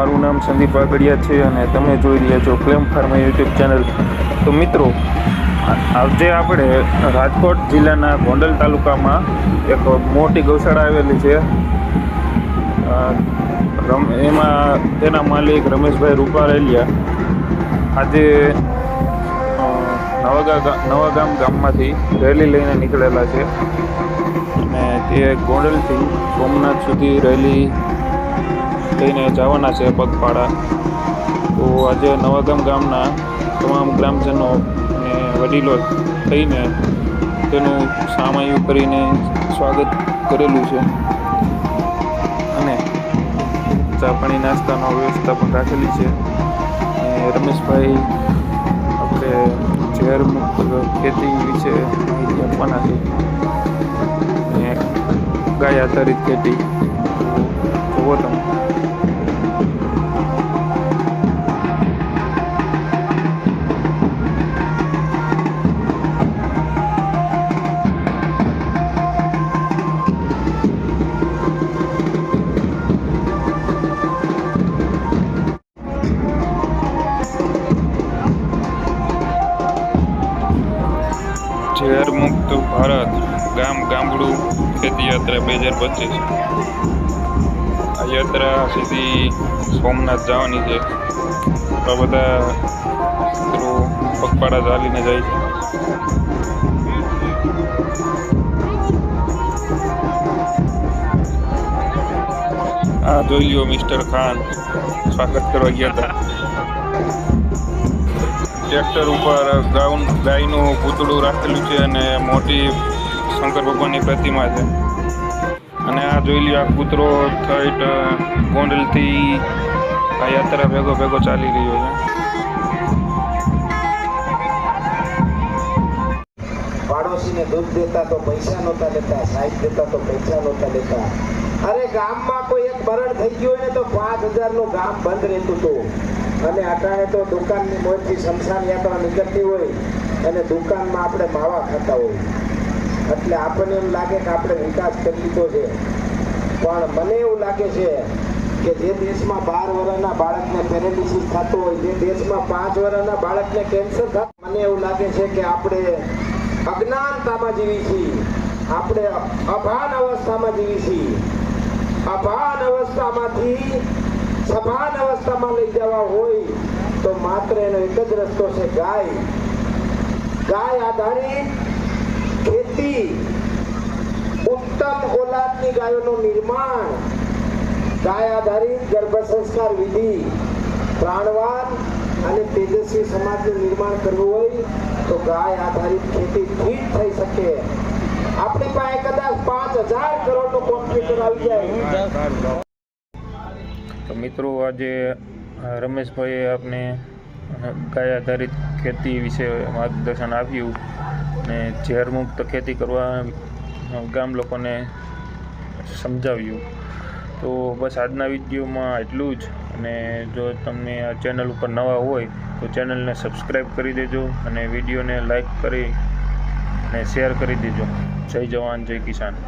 મારું નામ સંદીપ વાગડિયા છે અને તમે જોઈ રહ્યા છો ફ્લેમ ફાર્મા યુટ્યુબ ચેનલ. તો મિત્રો આજે આપણે રાજકોટ જિલ્લાના ગોંડલ તાલુકામાં એક મોટી ગૌશાળા આવેલી છે. રમ એમાં તેના માલિક રમેશભાઈ રૂપારેલિયા. આજે નવાગા નવાગામ ગામમાંથી રેલી લઈને નીકળેલા છે. અને તે ગોંડલથી સોમનાથ સુધી રેલી લઈને જવાના છે પગપાળા. તો આજે નવાગામ ગામના તમામ ગ્રામજનો અને વડીલો થઈને તેનું સામયું કરીને સ્વાગત કરેલું છે. અને ચા પાણી નાસ્તાનો વ્યવસ્થા પણ રાખેલી છે. રમેશભાઈ આપણે ઝેર મુક્ત ખેતી વિશે માહિતી આપવાના છે. ગાય આધારિત ખેતી. જુઓ તમે. ભારત, ગામ ગામડું ખેતી યાત્રા બે હજાર પચીસ. આ યાત્રા સીધી સોમનાથ જવાની છે. આ બધા મિત્રો પગપાળા ચાલીને જાય છે. આ જોઈ લ્યો, મિસ્ટર ખાન. સ્વાગત કરવા ગયા હતા. ટ્રેક્ટર ઉપર ગાઉન ગાયનું પૂતળું રાખેલું છે અને મોટી શંકર ભગવાનની પ્રતિમા છે. અને આ જોઈ લ્યો, આ કૂતરો થઈટ ગોંડલથી આ યાત્રા ભેગો ભેગો ચાલી રહ્યો છે. પાડોશીને દૂધ દેતા તો પૈસા નહોતા લેતા, સાહેબ દેતા તો પૈસા નહોતા લેતા. અરે ગામમાં કોઈ એક મરણ થઈ ગયું હોય ને તો પાંચ હજારનું ગામ બંધ રહેતું હતું. અને અટાણે તો દુકાનની મોજથી શમશાન યાત્રા નીકળતી હોય અને દુકાનમાં આપણે માવા ખાતા હોય. એટલે આપણને એમ લાગે કે આપણે વિકાસ કરી લીધો છે. પણ મને એવું લાગે છે કે જે દેશમાં બાર વર્ષના બાળકને પેરેલિસિસ થતો હોય, જે દેશમાં પાંચ વર્ષના બાળકને કેન્સર થતું મને એવું લાગે છે કે આપણે અજ્ઞાનતામાં જીવી છીએ. આપણે અભાન અવસ્થામાં જીવી છીએ. અભાન અવસ્થામાંથી સભાન અવસ્થામાં લઈ જવા હોય તો માત્ર એનો એક જ રસ્તો છે ગાય. ગાય આધારિત ખેતી. ઉત્તમ ઓલાદની ગાયોનું નિર્માણ. ગાય આધારિત ગર્ભ સંસ્કાર વિધિ. પ્રાણવાન અને તેજસ્વી સમાજનું નિર્માણ કરવું હોય તો ગાય આધારિત ખેતીથી ફીટ થઈ શકે. આપણી પાસે કદાચ પાંચ હજાર કરોડનું કોમ્પ્યુટર આવી જાય. તો મિત્રો આજે રમેશભાઈએ આપને ગાય આધારિત ખેતી વિશે માર્ગદર્શન આપ્યું અને ઝેરમુક્ત ખેતી કરવા ગામ લોકોને સમજાવ્યું. તો બસ આજના વિડીયોમાં એટલું જ અને જો તમને આ ચેનલ ઉપર નવા હોય તો ચેનલને સબસ્ક્રાઈબ કરી દેજો અને વિડીયોને લાઈક કરી અને શેર કરી દેજો. જય જવાન, જય કિસાન.